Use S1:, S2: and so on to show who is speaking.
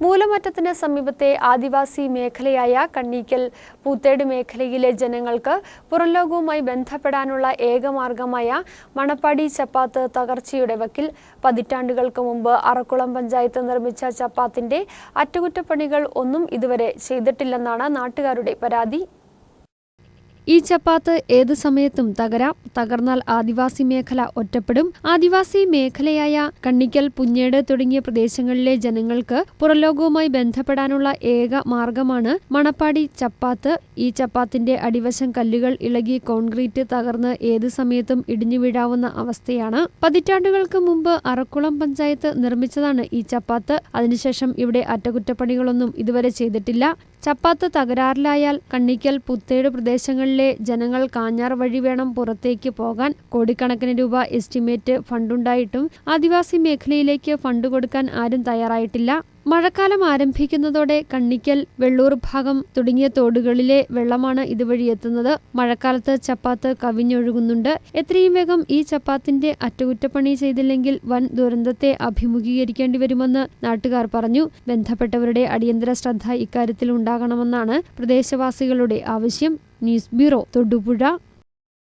S1: മൂലമറ്റത്തിന് സമീപത്തെ ആദിവാസി മേഖലയായ കണ്ണീക്കൽ പൂത്തേട് മേഖലയിലെ ജനങ്ങൾക്ക് പുറംലോകവുമായി ബന്ധപ്പെടാനുള്ള ഏകമാർഗമായ മണപ്പാടി ചപ്പാത്ത് തകർച്ചയുടെ വക്കിൽ പതിറ്റാണ്ടുകൾക്ക് മുമ്പ് അറക്കുളം പഞ്ചായത്ത് നിർമ്മിച്ച ചപ്പാത്തിന്റെ അറ്റകുറ്റപ്പണികൾ ഒന്നും ഇതുവരെ ചെയ്തിട്ടില്ലെന്നാണ് നാട്ടുകാരുടെ പരാതി. ഈ ചപ്പാത്ത് ഏത് സമയത്തും തകരാം. തകർന്നാൽ ആദിവാസി മേഖല ഒറ്റപ്പെടും. ആദിവാസി മേഖലയായ കണ്ണിക്കൽ പുഞ്ഞേട് തുടങ്ങിയ പ്രദേശങ്ങളിലെ ജനങ്ങൾക്ക് പുറലോകവുമായി ബന്ധപ്പെടാനുള്ള ഏക മാർഗമാണ് മണപ്പാടി ചപ്പാത്ത്. ഈ ചപ്പാത്തിന്റെ അടിവശം കല്ലുകൾ ഇളകി കോൺക്രീറ്റ് തകർന്ന് ഏത് സമയത്തും ഇടിഞ്ഞു വീഴാവുന്ന അവസ്ഥയാണ്. പതിറ്റാണ്ടുകൾക്ക് മുമ്പ് അറക്കുളം പഞ്ചായത്ത് നിർമ്മിച്ചതാണ് ഈ ചപ്പാത്ത്. അതിനുശേഷം ഇവിടെ അറ്റകുറ്റപ്പണികളൊന്നും ഇതുവരെ ചെയ്തിട്ടില്ല. ചപ്പാത്ത് തകരാറിലായാൽ കണ്ണിക്കൽ പുത്തേട് പ്രദേശങ്ങളിലെ ജനങ്ങൾ കാഞ്ഞാർ വഴി വേണം പുറത്തേക്ക് പോകാൻ. കോടിക്കണക്കിന് രൂപ എസ്റ്റിമേറ്റ് ഫണ്ടുണ്ടായിട്ടും ആദിവാസി മേഖലയിലേക്ക് ഫണ്ട് കൊടുക്കാൻ ആരും തയ്യാറായിട്ടില്ല. മഴക്കാലം ആരംഭിക്കുന്നതോടെ കണ്ണിക്കൽ വെള്ളൂർ ഭാഗം തുടങ്ങിയ തോടുകളിലെ വെള്ളമാണ് ഇതുവഴി എത്തുന്നത്. മഴക്കാലത്ത് ചപ്പാത്ത് കവിഞ്ഞൊഴുകുന്നുണ്ട്. എത്രയും വേഗം ഈ ചപ്പാത്തിന്റെ അറ്റകുറ്റപ്പണി ചെയ്തില്ലെങ്കിൽ വൻ ദുരന്തത്തെ അഭിമുഖീകരിക്കേണ്ടി വരുമെന്ന് നാട്ടുകാർ പറഞ്ഞു. ബന്ധപ്പെട്ടവരുടെ അടിയന്തര ശ്രദ്ധ ഇക്കാര്യത്തിൽ ഉണ്ടാകണമെന്നാണ് പ്രദേശവാസികളുടെ ആവശ്യം. News bureau Thodupuzha.